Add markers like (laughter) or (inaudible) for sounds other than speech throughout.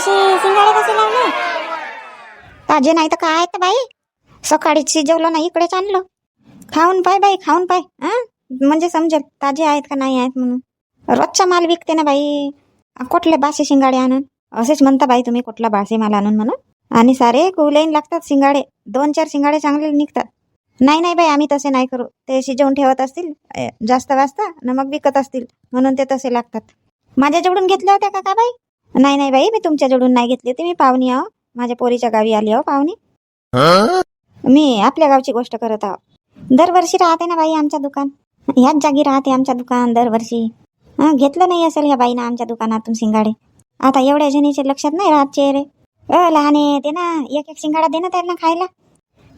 मावशी शिंगाडे कसे लावले? ताजे नाही तर काय आहेत बाई? सकाळीच शिजवलं नाही इकडेच आणलं. खाऊन पाय बाई खाऊन पाय. हा? म्हणजे समजेल ताजे आहेत का नाही आहेत म्हणून. रोजचा माल विकते ना बाई. कुठले बासे शिंगाडे आणून? असेच म्हणता बाई तुम्ही कुठला बासे माल आणून म्हणून. आणि सारे कुलाईन लागतात शिंगाडे. दोन चार शिंगाडे चांगले निघतात. नाही नाही बाई आम्ही तसे नाही करू. ते शिजवून ठेवत असतील जास्त वाजता ना मग विकत असतील म्हणून ते तसे लागतात. माझ्या जेवढून घेतल्या होत्या का का बाई? नाही नाही बाई मी तुमच्याजवळून नाही घेतली होती मी पाहुणी आहो. माझ्या पोरीच्या गावी आली आहो पाहुणी. मी आपल्या गावची गोष्ट करत आहो. दरवर्षी राहते ना बाई आमच्या दुकान. ह्याच जागी राहते आमच्या दुकान दरवर्षी. हं, घेतलं नाही असेल ह्या बाईनं आमच्या दुकानातून शिंगाडे. आता एवढ्या जणीचे लक्षात नाही राहत चेहरे. अ लहाने दे ना एक एक शिंगाडा दे ना त्यांना खायला.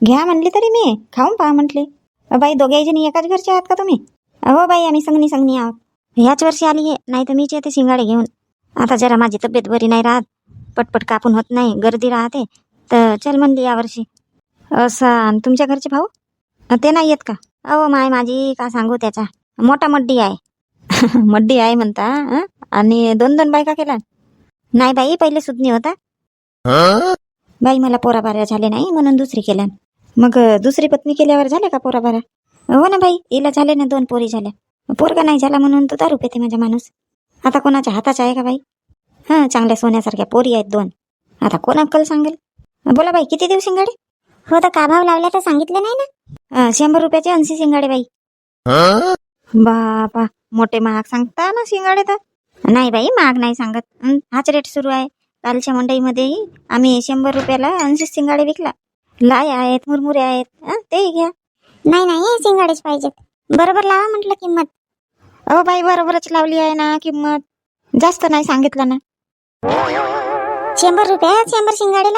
घ्या म्हणली तरी मी खाऊन पहा म्हटली. बाई दोघे जणी एकाच घरचे आहात का तुम्ही? हो बाई आम्ही संगणी संगणी आहोत. ह्याच वर्षी आली आहे नाही तर मीच येते शिंगाडे घेऊन. आता जरा माझी तब्येत बरी नाही राहत. पटपट कापून होत नाही. गर्दी राहते. तर चल म्हणली यावर्षी असं आणि तुमच्या घरचे भाऊ? ते नाही येत का? अहो माय माझी का सांगू त्याचा? मोठा मड्डी आहे. (laughs) मड्डी आहे म्हणता हं? आणि दोन दोन बायका केला नाही बाई पहिले सुज्ञी होता. बाई मला पोराबाऱ्या झाले नाही म्हणून दुसरी केल्या. मग दुसरी पत्नी केल्यावर झाले का पोराबाऱ्या? हो ना बाई हिला झाले ना दोन पोरी झाल्या. पोरगा नाही झाला म्हणून तो दारू पेते माझा माणूस. आता कोणाच्या हाताचा आहे का बाई? हा चांगल्या सोन्यासारख्या पोरी आहेत दोन. आता कोण अक्कल सांगेल? बोला बाई किती देऊ शिंगाडे? हो तर का भाव लावला तर सांगितलं नाही ना? शंभर रुपयाचे ऐंशी शिंगाडे बाई. बापा मोठे महाग सांगता ना शिंगाडे तर. नाही बाई महाग नाही सांगत. हाच रेट सुरू आहे. कालच्या मंडईमध्येही आम्ही शंभर रुपयाला ऐंशी शिंगाडे विकला. लाय आहेत मुरमुरे आहेत तेही घ्या. नाही नाही शिंगाडेच पाहिजेत. बरोबर लावा म्हटलं किंमत. अहो बाई बरोबरच लावली आहे ना किंमत. जास्त नाही सांगितलं ना. शंभर रुपयात शंभर शिंगाडे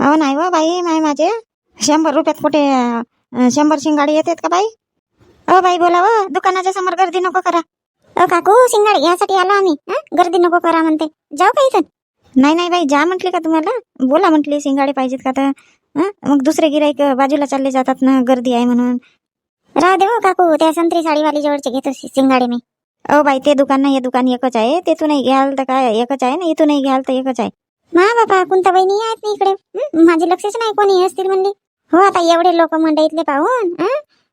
अहो नाही वा बाई नाही माझे. शंभर रुपयात कुठे शंभर शिंगाडी येतात का बाई? अहो बाई बोला व दुकानाच्या समोर गर्दी नको करा. अ काकू शिंगाडे यासाठी आलो आम्ही. गर्दी नको करा म्हणते. जाऊ का इथं नाही नाही बाई जा म्हटली का तुम्हाला? बोला म्हटली शिंगाडे पाहिजेत का तर मग दुसरे गिराईक बाजूला चालले जातात ना गर्दी आहे म्हणून. राहू दे हो काकू त्या संत्री साडीवाली जवळचे घेतो शिंगाडे मी. अहो बाई ते दुकान ना हे दुकान एकच आहे. तेथूनही घ्याल तर काय? एकच आहे ना इथूनही घ्याल तर एकच आहे. मा बाबा कोणता बहिणी आहेत ना इकडे? माझे लक्षच नाही कोणी असतील म्हणली. हो आता एवढे लोक मंडईतले पाहून?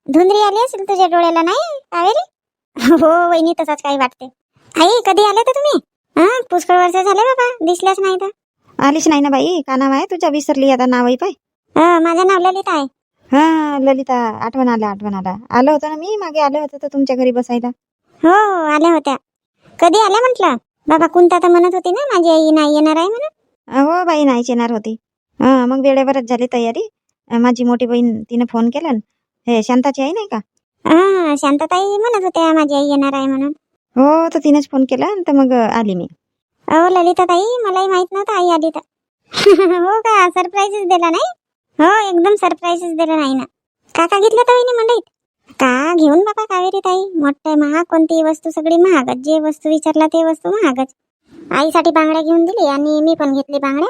धुंदरी आली असेल तुझ्या डोळ्याला नाही? कावेरी हो वहिनी तसाच काही वाटते. आई कधी आले तर तुम्ही? हा पुष्कळ वर्ष झाले बाबा दिसल्याच नाही तर आलीच नाही ना बाई का नाव आहे तुझ्या विसरली आता नावही पाय. माझं नाव ललिता आहे. हा ललिता आठवण आलं आठवण आलं. आलं होतं ना मी? मागे आलं होतं तर तुमच्या घरी बसायला. हो आल्या होत्या. कधी आल्या म्हटलं? बाबा कोणता तर म्हणत होती ना माझी आई नाही येणार आहे म्हणून. हो बाई नाहीच येणार होती. हा मग वेळेवरच झाली तयारी. अं, माझी मोठी बहीण तिने फोन केला न. हे शांताची आई नाही का? हा शांताताई म्हणत होत्या माझी आई येणार आहे म्हणून. हो तर तिनेच फोन केला न तर मग अं, आली मी. अहो ललिता ताई मलाही माहीत नव्हतं आई आली तर. (laughs) हो का? सरप्राईजच दिला नाही? हो एकदम सरप्राईजच दिलं नाही ना. काका घेतलं ताईने मंडईत? का घेऊन बाबा कावेरी ताई? मोठं महाग कोणतीही वस्तू सगळी महागच. जे वस्तू विचारला ते वस्तू महागच. आईसाठी बांगड्या घेऊन दिली आणि मी पण घेतली बांगड्या.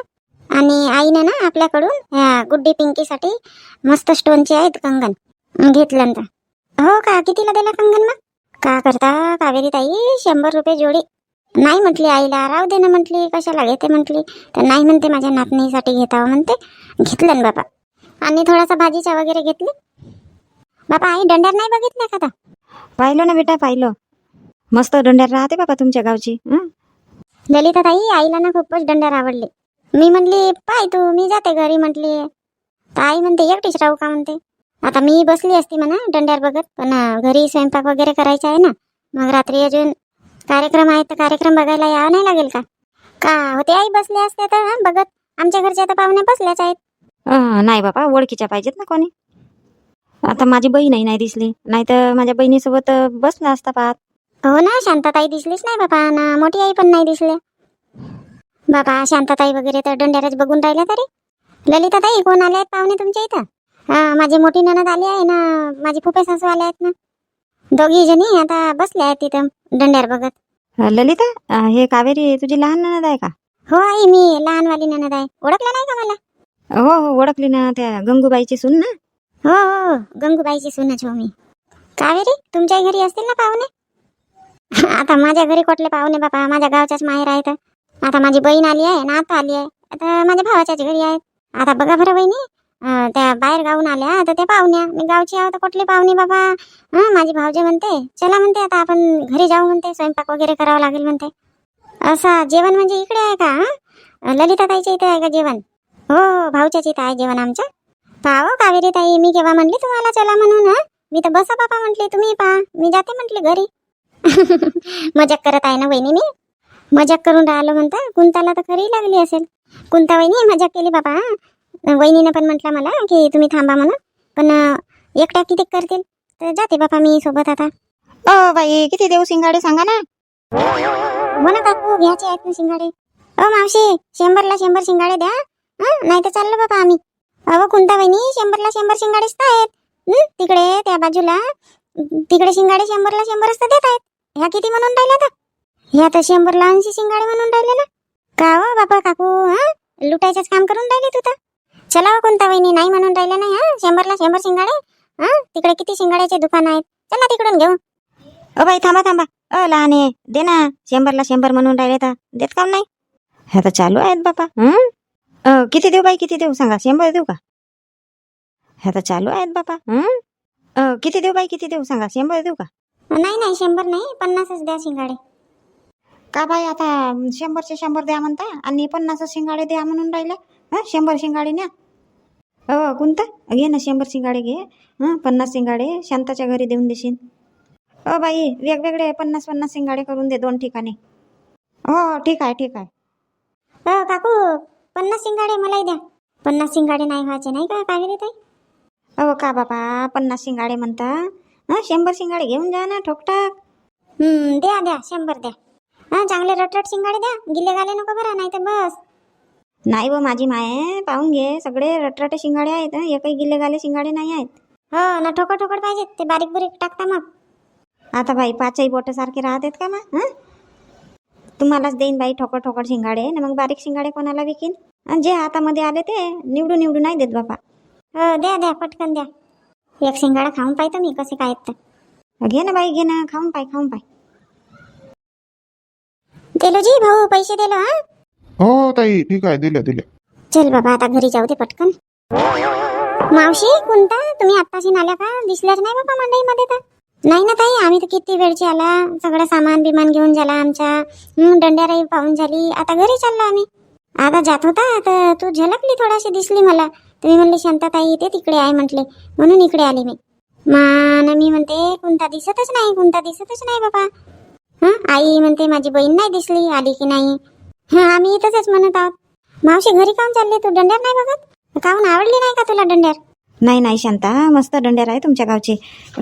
आणि आईने ना आपल्याकडून ह्या गुड्डी पिंकीसाठी मस्त स्टोनचे आहेत कंगन. घेतलं ना. हो का? कितीला दिला कंगन मग? का करता कावेरी ताई? शंभर रुपये जोडी. नाही म्हटली आईला. राहू दे ना म्हटली. कशाला घेते म्हटली. तर नाही म्हणते माझ्या नातनीसाठी घेतावं म्हणते. घेतलं ना बाबा. आणि थोडासा भाजीचा वगैरे घेतली. बाबा आई दंड्यार नाही बघितल्या का आता पाहिलं ना बेटा पाहिलं. मस्त दंड्यार राहते बाबा तुमच्या गावची. ललिता ताई आईला ना खूपच दंड्यार आवडले. मी म्हणली पाय तू मी जाते घरी म्हटली. तर आई म्हणते एकटीच राहू का? म्हणते. आता मी बसली असती म्हणा दंड्यार बघत पण घरी स्वयंपाक वगैरे करायचा आहे ना. मग रात्री अजून कार्यक्रम आहे तर कार्यक्रम बघायला यावं नाही लागेल का? का होते आई बसले असते तर बघत. आमच्या घरच्या तर पाहुण्या बसल्याच आहेत. नाही बाबा ओळखीच्या पाहिजेत ना कोणी. आता माझी बहीणही नाही दिसली नाही तर माझ्या बहिणीसोबत बसला असता पाहत. हो ना शांताताई दिसलीच नाही बाबा ना मोठी आई पण नाही दिसल्या बाबा शांताताई वगैरे तर दंड्यारच बघून राहिल्या तरी. ललिताताई कोण आले आहेत पाहुणे तुमच्या इथं? हा माझी मोठी ननद आली आहे ना माझी फुफे सासू आल्या आहेत ना. दोघी जणी आता बसल्या आहेत तिथं दंड्यार बघत. ललिता हे कावेरी तुझी लहान ननद आहे का? हो आई मी लहानवाली ननद आहे. ओळखलं नाही का मला? हो हो ओळखली ना त्या गंगूबाईची सून ना? हो हो, हो गंगूबाईची सूनच हो मी कावेरी तुमच्या घरी असतील ना पाहुणे? आता माझ्या घरी कुठले पाहुणे बापा? माझ्या गावच्याच माहेर आहेत. आता माझी बहीण आली आहे ना आता आली आहे. आता माझ्या भावाच्याच घरी आहेत. आता बघा बरं बहिणी त्या बाहेर गावून आल्या तर त्या पाहुण्या. मी गावची आहो तर कुठले पाहुणे बाबा हा माझी भावजे म्हणते चला म्हणते आता आपण घरी जाऊ म्हणते स्वयंपाक वगैरे करावं लागेल म्हणते. असं जेवण म्हणजे इकडे आहे का ललिता ताईच्या इथे आहे का जेवण? हो हो भाऊच्याच इथं आहे जेवण आमच्या. पाहो कावेरी ताई मी केव्हा म्हणली तुम्हाला चला म्हणून हं? मी तर बसा बापा म्हटली तुम्ही पहा. मी जाते म्हटली घरी. (laughs) मजाक करत आहे ना वहिनी मी? मजाक करून राहिलो म्हणता कुंताला तर खरी लागली असेल. कुंता वहिनी मजाक केली बाबा हं? वहिनीनं पण म्हटलं मला की तुम्ही थांबा म्हणून. पण अं, एकट्या किती करतील? तर जाते बापा मी सोबत आता. अ बाई किती देऊ शिंगाडे सांगा ना. हो ना काकू घ्यायचे आहेत ना शिंगाडे. अ मावशी शंभरला शंभर शिंगाडे द्या. हं? नाही तर चाललो बाबा आम्ही. अहो कोणता वहिनी शंभरला शंभर शिंगाडेच तर आहेत तिकडे त्या बाजूला तिकडे शिंगाडे शंभरला शंभरच तर देत आहेत. ह्या किती म्हणून राहिल्या तर? ह्या तर शंभरला ऐंशी शिंगाडे म्हणून राहिले ना का हो बाबा काकू हा? लुटायचंच काम करून राहिले तू तर. चला हो कोणता वहिनी नाही म्हणून राहिल्या नाही हा? शंभरला शंभर शिंगाडे. हा तिकडे किती शिंगाड्याचे दुकान आहेत. चला तिकडून घेऊ. अ बाई थांबा थांबा. अ लहान आहे दे ना. शंभरला शंभर म्हणून राहिले तर. देत का नाही. ह्या तर चालू आहेत बापा. हं? अ, किती देऊ बाई किती देऊ? सांगा. शंभर देऊ का? हे तर चालू आहेत बापा हं? अ, किती देऊ बाई किती देऊ? सांगा. शंभर देऊ का? नाही नाही शंभर नाही. पन्नासच द्या शिंगाडे. का बाई आता शंभरचे शंभर द्या म्हणता? आणि पन्नास शिंगाडे द्या म्हणून राहिले? हं? शंभर शिंगाडे न्या. हो कोणता? घे ना शंभर शिंगाडे घे. हं? पन्नास शिंगाडे. शांताच्या घरी देऊन देशील. अ बाई वेगवेगळे पन्नास पन्नास शिंगाडे करून दे दोन ठिकाणी. हो ठीक आहे ठीक आहे. हो काकू पन्नास शिंगाडे मलाही द्या. पन्नास शिंगाडे नाही व्हायचे नाही का कावेरी ताई? अहो का बाबा पन्नास शिंगाडे म्हणता? हं शंभर शिंगाडे घेऊन जा ना ठोकटाक द्या द्या शंभर द्या. हा चांगले रटरट शिंगाडे द्या. गिल्ले गाले नको बरं नाही तर बस. नाही व माझी माय पाहून घे. सगळे रटरटे शिंगाडे आहेत. एकही गिल्ले गाले शिंगाडे नाही आहेत. हो ना ठोकट ठोकट पाहिजेत. ते बारीक बारीक टाकता मग. आता बाई पाचही बोट सारखे राहतात का मग हं? तुम्हालाच देईन बाई ठोकळ ठोकळ शिंगाडे. ना मग बारीक शिंगाडे कोणाला विकीन? अन जे हातामध्ये आले ते निवडून निवडून नाही देत बापा. हो द्या द्या पटकन द्या. एक शिंगाडा खाऊन पाहतो मी कसे काय आहेत तर. घे ना बाई घे ना खाऊन पाय खाऊन पाय. दिलो जी भाऊ पैसे दिलो हा? हो ताई ठीक आहे दिल्या दिल्या चल बाबा आता घरी जाऊ दे पटकन. मावशी कोणता तुम्ही आत्ताशी आल्या का? दिसल्याच नाही बाबा मंडईमध्ये तर. नाही ना ताई आम्ही तर किती वेळची आला सगळं सामान बिमान घेऊन झाला आमचा. दंड्याराई पाहून झाली. आता घरी चाललो आम्ही. आता जात होता तर तू झलकली थोडाशी दिसली मला. तुम्ही म्हणले शांताताई ते तिकडे आहे म्हटले. म्हणून इकडे आले मी. मान मी म्हणते कोणता दिसतच नाही कोणता दिसतच नाही बाबा. हा आई म्हणते माझी बहीण नाही दिसली आली की नाही. हा आम्ही इथंच म्हणत आहोत. मावशी घरी काऊन चालले तू? दंड्यार नाही बघत? काहून आवडली नाही का तुला दंड्यार नाही नाही शांता मस्त दंड्यार आहे तुमच्या गावचे.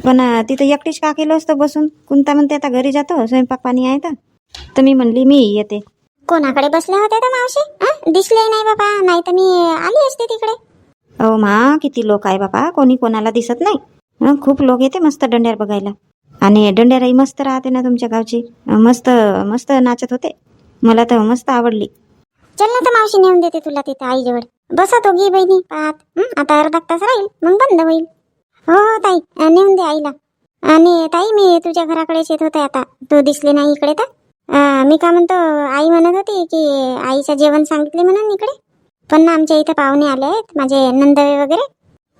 पण तिथं एकटीच का केलं असतं बसून? कोणता म्हणते आता घरी जातो स्वयंपाक पाणी आहे तर. तर मी म्हणली मी येते. कोणाकडे बसले होते तर मावशी? हा? दिसले नाही बाबा नाही तर मी आली असते तिकडे. अहो मा किती लोक आहे बापा कोणी कोणाला दिसत नाही. खूप लोक येते मस्त दंड्यार बघायला. आणि दंड्याराई मस्त राहते ना तुमच्या गावची. मस्त मस्त नाचत होते. मला तर मस्त आवडली. चल ना तर मावशी नेऊन देते तुला तिथे आईजवळ. बसा दोघी बहिणी पाहत. आता अर्धा तास राहील मग बंद होईल. हो, हो ताई नेऊन दे आईला. आणि ताई मी तुझ्या घराकडेच येत होते आता. तू दिसली नाही इकडे तर. मी का म्हणतो आई म्हणत होती की आईचं जेवण सांगितले म्हणून इकडे. पण ना आमच्या इथं पाहुणे आले आहेत माझे नंदवे वगैरे.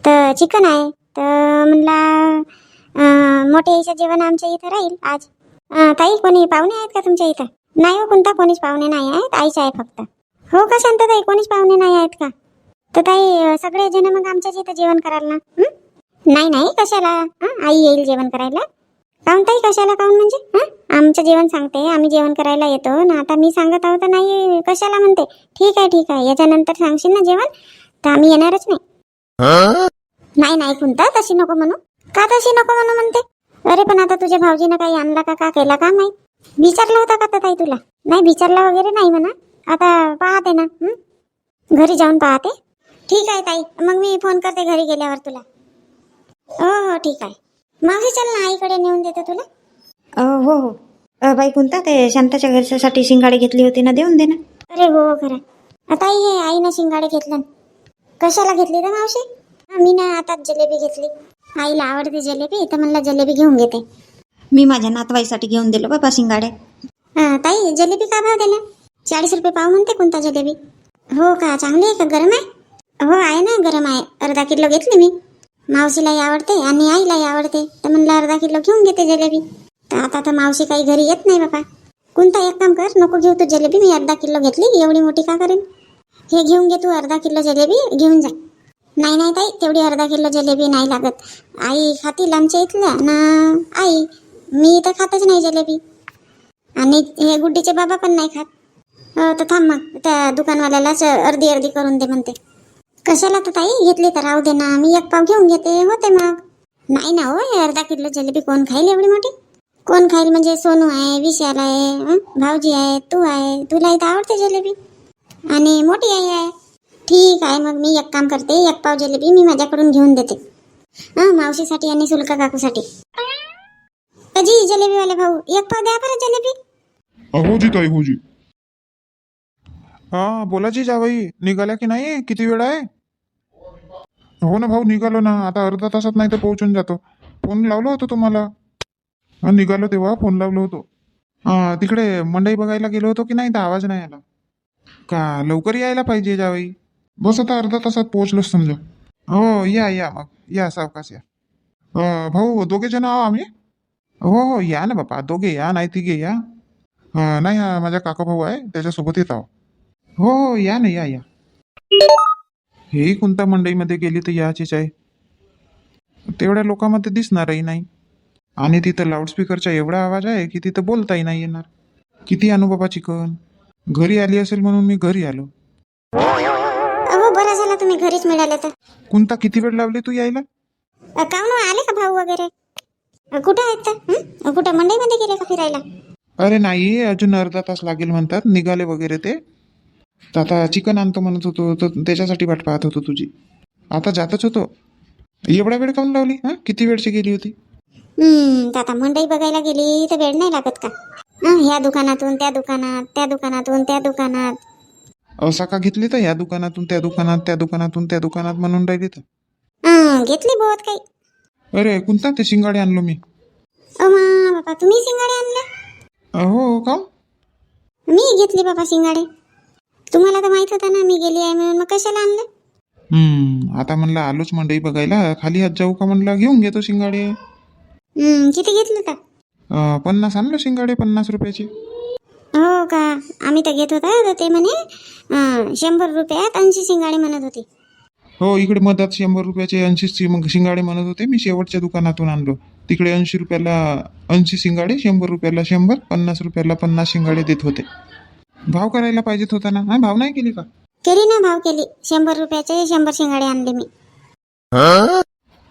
तर चिकन आहे. तर म्हणला मोठे आईचं जेवण आमच्या इथं राहील आज. ताई कोणी पाहुणे आहेत का तुमच्या इथं? नाही हो कोणता कोणीच पाहुणे नाही आहेत. आईचे आहे फक्त. हो का शांतताई कोणीच पाहुणे नाही आहेत का? तर ताई सगळे जण मग आमच्याच इथं जेवण कराल ना हं? नाही नाही कशाला? हं? आई येईल जेवण करायला. काहून ताई कशाला काहून म्हणजे? हं? आमचं जेवण सांगते आम्ही जेवण करायला येतो. ना आता मी सांगत आहोत तर नाही कशाला म्हणते? ठीक आहे ठीक आहे. याच्यानंतर सांगशील ना जेवण? तर आम्ही येणारच नाही. नाही नाही कोणता तशी नको म्हणू. का तशी नको म्हणू म्हणते? अरे पण आता तुझ्या भाऊजीनं काही आणला का का केला का माहीत? विचारला होता का तर ताई तुला? नाही विचारला वगैरे नाही म्हणा. आता पाहते ना हं? घरी जाऊन पाहते. ठीक आहे ताई मग मी फोन करते घरी गेल्यावर तुला. हो हो ठीक आहे. मावशी चल ना आईकडे नेऊन देते तुला. अं, हो हो. अं, बाई कोणता? ते शांताच्या घरच्यासाठी शिंगाडे घेतली होती ना देऊन दे ना. अरे हो खरं. आता हे आईनं शिंगाडे घेतलं कशाला घेतली तर मावशी? हा, मी ना आताच जलेबी घेतली. आईला आवडते जलेबी तर म्हणलं जलेबी घेऊन घेते. मी माझ्या नातवाईसाठी घेऊन दिलं बाबा शिंगाडे. हा ताई जलेबी का भाव दिला? चाळीस रुपये पाव म्हणते कोणता जिलेबी हो का चांगली आहे का? गरम आहे? हो आहे ना गरम आहे. अर्धा किलो घेतली मी. मावशीलाही आवडते आणि आईलाही आवडते. तर म्हणलं अर्धा किलो घेऊन घेते जिलेबी. तर आता तर मावशी काही घरी येत नाही बाबा कोणता एक काम कर नको घेऊ तू जिलेबी. मी अर्धा किलो घेतली एवढी मोठी का करेन? हे घेऊन घे तू अर्धा किलो जिलेबी घेऊन जा. नाही नाही ताई तेवढी अर्धा किलो जिलेबी नाही लागत. आई खातील आमच्या इथल्या ना आई मी तर खातच नाही जिलेबी. आणि हे गुड्डीचे बाबा पण नाही खात. तर थांब मग. त्या दुकानवाल्यालाच अर्धी अर्धी करून दे म्हणते. कशाला तर ताई? घेतली तर राहू दे ना. मी एक पाव घेऊन घेते. होते मग. नाही ना हो हे अर्धा किलो जिलेबी कोण खाईल एवढी मोठी? कोण खाईल? म्हणजे सोनू आहे विशाल आहे भाऊजी आहे तू आहे. तुला इथं आवडते जिलेबी? आणि मोठी आई आहे. ठीक आहे मग. मी एक काम करते. एक पाव जिलेबी मी माझ्याकडून घेऊन देते. हां मावशीसाठी आणि सुलका काकूसाठी. अजी जिलेबीवाले भाऊ एक पाव द्या बरं जिलेबी. हो जी ताई हो जी. हा बोला जी जावई निघाल्या की नाही? किती वेळ आहे? हो ना भाऊ निघालो ना. आता अर्धा तासात नाही तर पोहोचून जातो. फोन लावलो होतो तुम्हाला? हा निघालो तेव्हा फोन लावलो होतो. हा तिकडे मंडई बघायला गेलो होतो की नाही? तर आवाज नाही आला. का लवकर यायला पाहिजे जावई? बस आता अर्धा तासात पोहोचलोच समजा. हो या या मग. या सावकाश या. अं, भाऊ दोघे जण आहो आम्ही? हो हो या ना बापा. दोघे या नाही तिघे या. नाही हा माझा काका भाऊ आहे. त्याच्यासोबत येत आहो. हो हो या ना या या. हे कोणत्या मंडईमध्ये गेली तर याचीच आहे. तेवढ्या लोकांमध्ये दिसणारही नाही. आणि तिथं लाऊडस्पीकरचा एवढा आवाज आहे की तिथं बोलताही नाही येणार. किती बाबा चिकन घरी आली असेल म्हणून मी घरी आलो. अहो बरं झालं तुम्ही घरीच मिळाले तर कोणता किती वेळ लावली तू यायला? अ, काहून हो, आले का भाऊ वगैरे? अ, कुठं आहेत तर? हं? कुठं मंडईमध्ये गेले का फिरायला? अरे नाही अजून अर्धा तास लागेल म्हणतात. निघाले वगैरे ते. तर आता चिकन आणतो म्हणत होतो तर त्याच्यासाठी वाट पाहत होतो तुझी. आता जातच होतो. एवढा वेळ काऊन लावली हा? किती वेळची गेली होती? हम्म तर आता मंडई बघायला गेली तर वेळ नाही लागत का? हं, ह्या दुकानातून त्या दुकानात त्या दुकानातून त्या दुकानात. असा का घेतली तर ह्या दुकानातून त्या दुकानात त्या दुकानातून त्या दुकानात म्हणून राहिली तर. हं, घेतली बहुत काही. अरे कोणता ते शिंगाडे आणलो मा? बाबा तुम्ही शिंगाडे आणले? हो का मी घेतली बाबा शिंगाडे. तुम्हाला तर माहीत होतं ना मी गेली आहे म्हणून. मग कशाला आणले? हम्म आता म्हणलं आलोच मंडई बघायला. खाली हात जाऊ का म्हणलं? घेऊन घेतो शिंगाडे. हं, किती घेतलं अं, पन्नास आणलो शिंगाडे पन्नास रुपयाचे. हो का? आम्ही तर घेत होता तर ते म्हणे अं, शंभर रुपयात ऐंशी शिंगाडे म्हणत होते. हो इकडे मधात शंभर रुपयाचे ऐंशी मग शिंगाडे म्हणत होते. मी शेवटच्या दुकानातून आणलो. तिकडे ऐंशी रुपयाला ऐंशी शिंगाडे शंभर रुपयाला शंभर पन्नास रुपयाला पन्नास शिंगाडे देत होते. भाव करायला पाहिजेत होता ना हा भाव नाही केली का? केली ना भाव केली. शंभर रुपयाचे शंभर शिंगाडे आणले मी.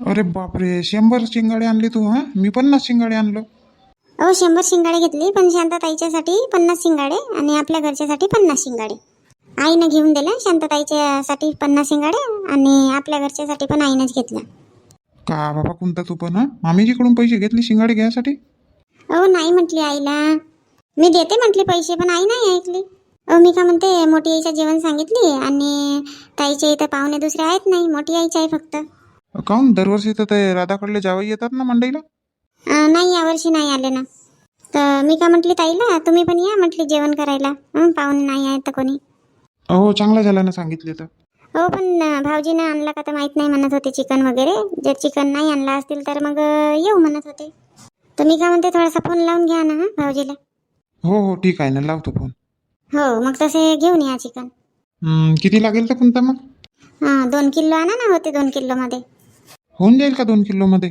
अरे बापरे शंभर शिंगाडे आणले तू हा? मी पन्नास शिंगाडे आणलो. अहो शंभर शिंगाडे घेतली पण शांतताईच्यासाठी पन्नास शिंगाडे आणि आपल्या घरच्यासाठी पन्नास शिंगाडे. आईनं घेऊन दिल्या शांतताईच्यासाठी पन्नास शिंगाडे आणि आपल्या घरच्यासाठी पण आईनंच घेतल्या. का बाबा कोणता तू पण हा? आम्ही जिकडून पैसे घेतले शिंगाडे घ्यायसाठी? अहो नाही म्हटली आईला. मी देते म्हटली पैसे पण आई नाही ऐकली. अहो मी का म्हणते मोठी आईचं जेवण सांगितली आणि ताईच्या इथं पाहुणे दुसरे आहेत नाही मोठी आईची आहे फक्त. काऊन दरवर्षी तर ते राधाकडले जावई येतात ना मंडईला? अं, नाही यावर्षी नाही आले ना. तर मी का म्हटली ताईला तुम्ही पण या म्हटली जेवण करायला. हं, पाहुणे नाही आहेत तर कोणी? हो चांगला झाला ना सांगितले तर. हो पण अं, भाऊजीनं आणला का तर माहीत नाही म्हणत होते चिकन वगैरे. जर चिकन नाही आणला असतील तर मग अं, येऊ म्हणत होते. तर मी का म्हणते थोडासा फोन लावून घ्या ना हं, भाऊजीला. हो हो ठीक आहे ना लावतो फोन हो मग तसे घेऊन या चिकन. हम्म, किती लागेल तर कोणता मग? हां दोन किलो आणा ना होते दोन किलोमध्ये. होऊन जाईल का दोन किलोमध्ये?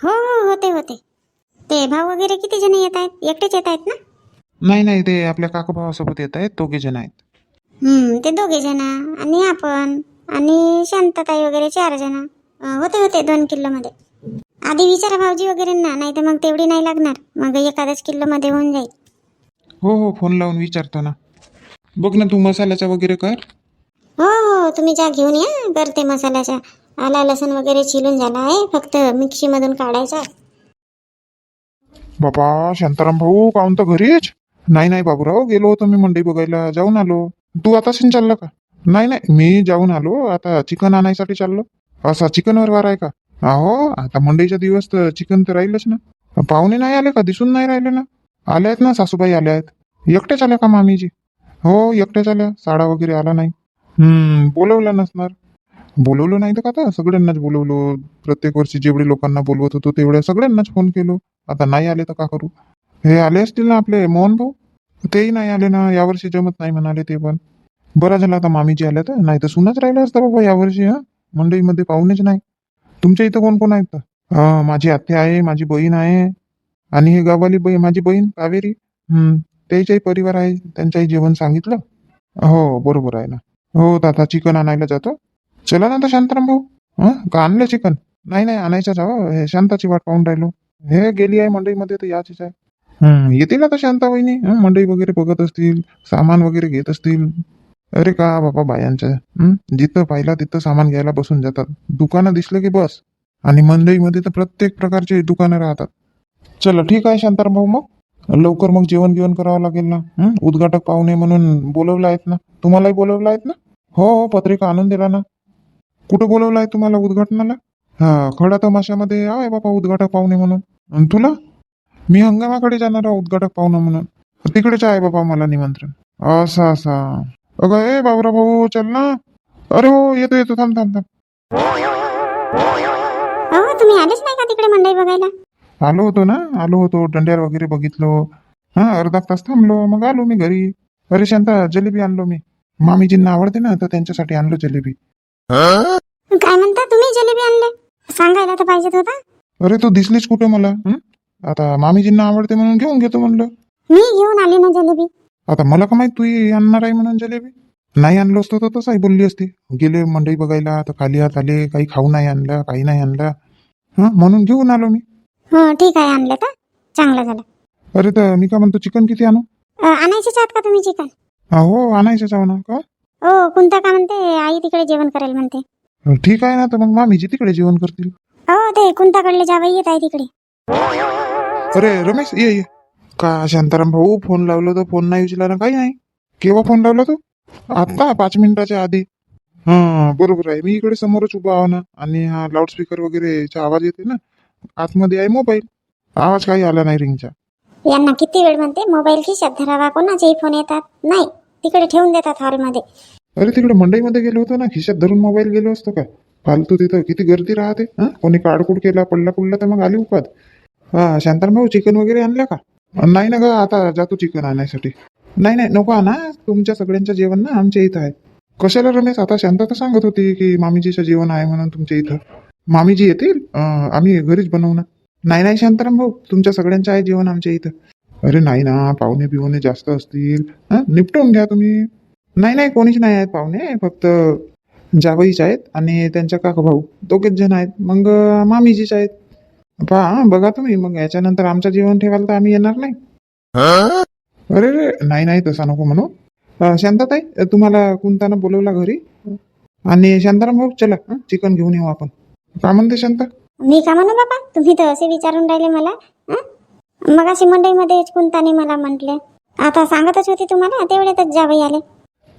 हो हो होते होते. ते भाऊ वगैरे किती जण येत आहेत? एकटेच येत आहेत ना? नाही नाही ते आपल्या काका भावासोबत येत आहेत दोघे जण आहेत. हम्म, ते दोघे जण आणि आपण आणि शांतताई वगैरे चार जण. अं, होते होते दोन किलोमध्ये. आधी विचारा भाऊजी वगैरे ना नाही तर मग तेवढी नाही लागणार. मग एखाद्याच किलोमध्ये होऊन जाईल. हो हो फोन लावून विचारतो ना बघ ना तू मसाल्याचा वगैरे कर. हो हो तुम्ही जा घेऊन या. करते मसाल्याचा. आला लसण वगैरे चिलून झाला आहे. फक्त मिक्सीमधून काढायचा. बाबा शांताराम भाऊ काऊन तर घरीच. नाही नाही बाबूराव गेलो होतो मी मंडई बघायला. जाऊन आलो. तू आता शिन चालला का? नाही नाही मी जाऊन आलो. आता चिकन आणायसाठी चाललो. असा चिकनवर वार आहे का? अहो आता मंडईचा दिवस तर चिकन तर राहीलच ना. पाहुणे नाही आले का? दिसून नाही राहिले ना. आले आहेत ना सासूबाई आल्या आहेत एकटेच आल्या का मामीजी? हो एकट्याच आल्या. साडा वगैरे आला नाही. हम्म बोलवलं नसणार. बोलवलं नाही तर का आता? सगळ्यांनाच बोलवलो. प्रत्येक वर्षी जेवढे लोकांना बोलवत होतो तेवढ्या सगळ्यांनाच फोन केलो. आता नाही आले तर का करू? हे आले असतील ना आपले मोहन भाऊ? तेही नाही आले ना. यावर्षी जमत नाही म्हणाले ते पण. बरं झालं आता मामीजी आल्या तर. नाही तर सुनच राहिलं असतं बाबा यावर्षी हा? मंडईमध्ये पाहुणेच नाही. तुमच्या इथं कोण कोण आहेत? तर? माझी आत्या आहे माझी बहीण आहे. आणि हे गाववाली बहीण माझी बहीण कावेरी हम्म त्याच्याही परिवार आहे त्यांच्याही जेवण सांगितलं. हो बरोबर आहे ना. हो तर आता चिकन आणायला जातो. चला ना आता शांताराम भाऊ. हा का आणलं चिकन? नाही नाही आणायचं जावं हो. हे. शांताची वाट पाहून राहिलो. हे गेली आहे मंडईमध्ये तर याचीच आहे. हम्म येतील आता शांता वहिनी? मंडई वगैरे बघत असतील सामान वगैरे घेत असतील. अरे का बाबा बायांचं? हम्म जिथं पाहिला तिथं सामान घ्यायला बसून जातात. दुकानं दिसलं की बस. आणि मंडईमध्ये तर प्रत्येक प्रकारचे दुकानं राहतात. चला ठीक आहे शांताराम भाऊ मग. लवकर मग जेवण गिवण करावं लागेल ना? उद्घाटक पाहुणे म्हणून बोलवलं आहेत ना. तुम्हालाही बोलवलं आहेत ना? हो हो पत्रिका आणून दिला ना. कुठं बोलवलं आहे तुम्हाला उद्घाटनाला? हा खडा तमाशामध्ये आहे बाबा उद्घाटक पाहुणे म्हणून. तुला? मी हंगामाकडे जाणार आहे उद्घाटक पाहुणं म्हणून. तिकडेच आहे बाबा मला निमंत्रण. असा असा. अगं ए बाबरा भाऊ चल ना. अरे हो येतो येतो. थांब थांब थांब. अहो तुम्ही आलेच नाही का तिकडे मंडई बघायला? आलो होतो ना आलो होतो दंड्यार वगैरे बघितलो. हा अर्धा तास थांबलो मग आलो मी घरी. अरे शांता जलेबी आणलो मी. मामीजींना आवडते ना तर त्यांच्यासाठी आणलो जलेबी. काय म्हणता तुम्ही जिलेबी आणले? सांगायला तर पाहिजेत होता. अरे तू दिसलीच कुठे मला हं? आता मामीजींना आवडते म्हणून घेऊन घेतो म्हणलं. मी घेऊन आले ना जिलेबी. आता मला का माहीत तू आणणार आहे म्हणून जलेबी? नाही आणलो असतो तर तसाही बोलली असती. गेले मंडई बघायला तर खाली हात आले काही खाऊ नाही आणला काही नाही आणला. हं म्हणून घेऊन आलो मी. हो ठीक आहे आणले तर. चांगलं झालं. अरे तर मी का म्हणतो चिकन किती आणू? अ, आणायचेच आहात का तुम्ही चिकन? हा, हो आणायचं जाऊ ना का हो कोणता का म्हणते? आई तिकडे जेवण करेल म्हणते. ठीक आहे ना तर मग मामीजी तिकडे जेवण करतील. हो ते कोणताकडले जावई येत आहे तिकडे. अरे रमेश ये ये. का शांताराम भाऊ फोन लावलो तर फोन नाही उचला ना काही नाही. केव्हा फोन लावला तू? आता पाच मिनिटाच्या आधी. हा बरोबर आहे. मी इकडे समोरच उभा आहो ना आणि हा लाऊडस्पीकर वगैरेचा आवाज येते ना आतमध्ये आहे मोबाईल. आवाज काही आला नाही रिंगचा. यांना किती वेळ म्हणते? मोबाईल खिशात धरावा कोणाचेही फोन येतात? नाही. तिकडे ठेवून देतात हॉलमध्ये अरे तिकडे मंडईमध्ये गेलो होतो ना खिशात धरून मोबाईल गेलो असतो का फालतू तिथं किती गर्दी राहते हा? कोणी काडकूड केला पडला पडला तर मग आली उपात हा शांताराम भाऊ चिकन वगैरे आणलं का? नाही ना ग आता जातो चिकन आणायसाठी. नाही नाही नको आणा. तुमच्या सगळ्यांचं जेवण ना आमच्या इथं आहे. कशाला रमेश आता शांता तर सांगत होती की मामीजीचं जेवण आहे म्हणून तुमच्या इथं. मामीजी येतील? आम्ही घरीच बनवू ना नाही नाही शांताराम भाऊ तुमच्या सगळ्यांचं आहे जेवण आमच्या इथं. अरे नाही ना पाहुणे बिवणे जास्त असतील. निपटून निपटवून घ्या तुम्ही. नाही नाही कोणीच नाही आहेत पाहुणे फक्त जावईच आहेत आणि त्यांच्या काका भाऊ. दोघेच जण आहेत. मग मामीजीच आहेत. पहा बघा तुम्ही. मग याच्यानंतर आमचं जेवण ठेवायला तर आम्ही येणार नाही. अरे रे नाही नाही तसा नको म्हणू. शांताताई तुम्हाला कुंताना बोलवला घरी. आणि शांताराम भाऊ चला चिकन घेऊन येऊ आपण. का म्हणते शांता? मी का म्हणू बाबा? तुम्ही तर असे विचारून राहिले मला मग अशी मंडईमध्ये कोणताने मला म्हटले. आता सांगतच होती तुम्हाला तेवढ्यातच जावई आले.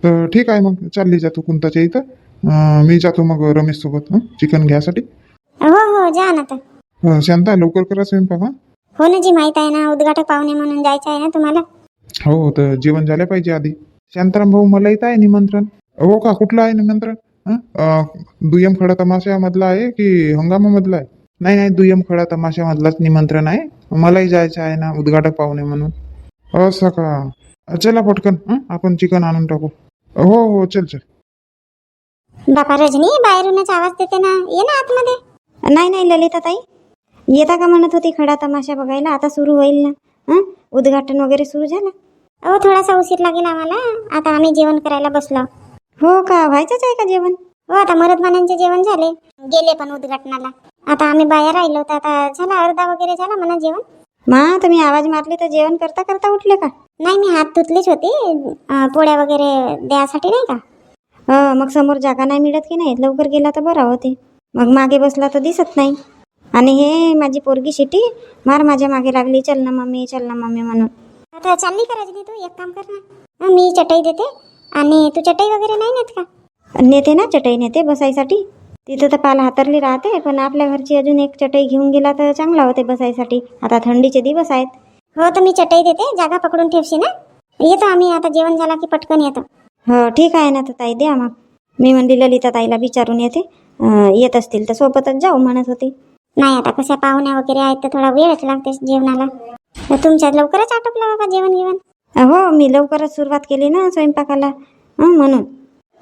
तर ठीक आहे मग चालली जातो कुंताच्या इथं. अं, मी जातो मग रमेश सोबत चिकन घ्यासाठी. हो हो जा ना अं, शांता लवकर करा स्वयंपाक हं? हो ना जी माहीत आहे ना उद्घाटक पाहुणे म्हणून जायचं आहे ना तुम्हाला? हो तर जेवण झालं पाहिजे आधी. शांताराम भाऊ मला इथं आहे निमंत्रण. हो का कुठलं आहे निमंत्रण? हं? दुय्यम खडा तमाशामधला आहे की हंगामामधला आहे? नाही नाही दुय्यम खडा तमाशामधलाच निमंत्रण आहे. मलाही जायचं आहे ना उद्घाटक पाहुणे म्हणून. असं का चला पटकन हं? आपण चिकन आणून टाकू. हो हो चल चल. बापा रजनी बाहेरूनच आवाज देते ना. ये ना आतमध्ये. नाही नाही ललिता ताई येता का म्हणत होती खडा तमाशा बघायला? आता सुरू होईल ना. हं? उद्घाटन वगैरे सुरू झालं? अहो थोडासा उशीर लागेल आम्हाला. आता आम्ही जेवण करायला बसलो. हो का? व्हायचंच आहे का जेवण? हो आता मरदमानांचे जेवण झाले. गेले पण उद्घाटनाला. आता आम्ही बाहेर राहिलो तर आता झाला अर्धा वगैरे झाला म्हणा जेवण. मा तुम्ही आवाज मारले तर जेवण करता करता उठले का? नाही मी हात धुतलीच होती. अं, पोळ्या वगैरे द्यासाठी नाही का? हो मग समोर जागा नाही मिळत की नाही? लवकर गेला तर बरा होते. मग मागे बसला तर दिसत नाही. आणि हे माझी पोरगी शिटी मार माझ्या मागे लागली. चल ना मम्मी चल ना मम्मी म्हणून. आता चालली का रजनी तू? एक काम कर ना. मी चटई देते. आणि तू चटई वगैरे नाही नेत का? नेते ना चटई नेते बसायसाठी. तिथं तर पाल हातरली राहते पण आपल्या घरची अजून एक चटई घेऊन गेला तर चांगला होते बसायसाठी. आता थंडीचे दिवस आहेत. हो तर मी चटई देते जागा पकडून ठेवशी ना? येतो आम्ही आता जेवण झाला की पटकन येतो. हो ठीक आहे ना तर ताई द्या मग. मी म्हणली ललिता ताईला विचारून येते. अं, येत असतील तर सोबतच जाऊ म्हणत होते. नाही आता कशा पाहुण्या वगैरे आहेत तर थोडा वेळच लागते जेवणाला. तर तुमच्यात लवकरच आटोपला बाबा जेवण जेवण हो मी लवकरच सुरुवात केली ना स्वयंपाकाला. हं, म्हणून.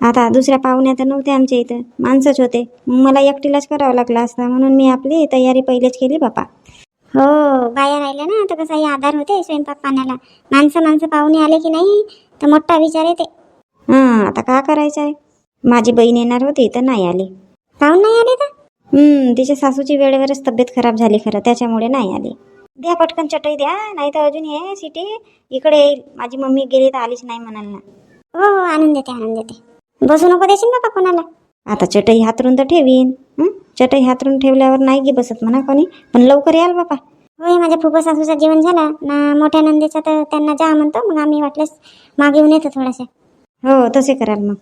आता दुसऱ्या पाहुण्या तर नव्हत्या आमच्या इथं. माणसंच होते. मला एकटीलाच करावं लागलं असतं. म्हणून मी आपली तयारी पहिलेच केली बापा. हो बाया राहिल्या ना. तर कसाही आधार होते स्वयंपाक पाण्याला. माणसं माणसं पाहुणे आले की नाही तर मोठा विचार येते. हां आता का करायचं आहे माझी बहीण येणार होती तर नाही आली. पाहून नाही आले तर हम्म तिच्या सासूची वेळेवरच तब्येत खराब झाली खरं. त्याच्यामुळे नाही आली. द्या पटकन चटई द्या नाही तर अजून ये सिटी. इकडे येईल. माझी मम्मी गेली तर आलीच नाही म्हणाल ना हो हो आणून देते आणून देते. बसू नको देशील बाबा कोणाला? आता चटई हातरून तर ठेवीन. हं? चटई हातरून ठेवल्यावर नाही गे बसत म्हणा कोणी. पण लवकर याल बापा. होय माझ्या फुफा सासूचं जेवण झाला. ना मोठ्या नंदीचा तर त्यांना जा म्हणतो. मग आम्ही वाटल्यास मागे येऊन येतो थोड्याशा हो तसे कराल मग.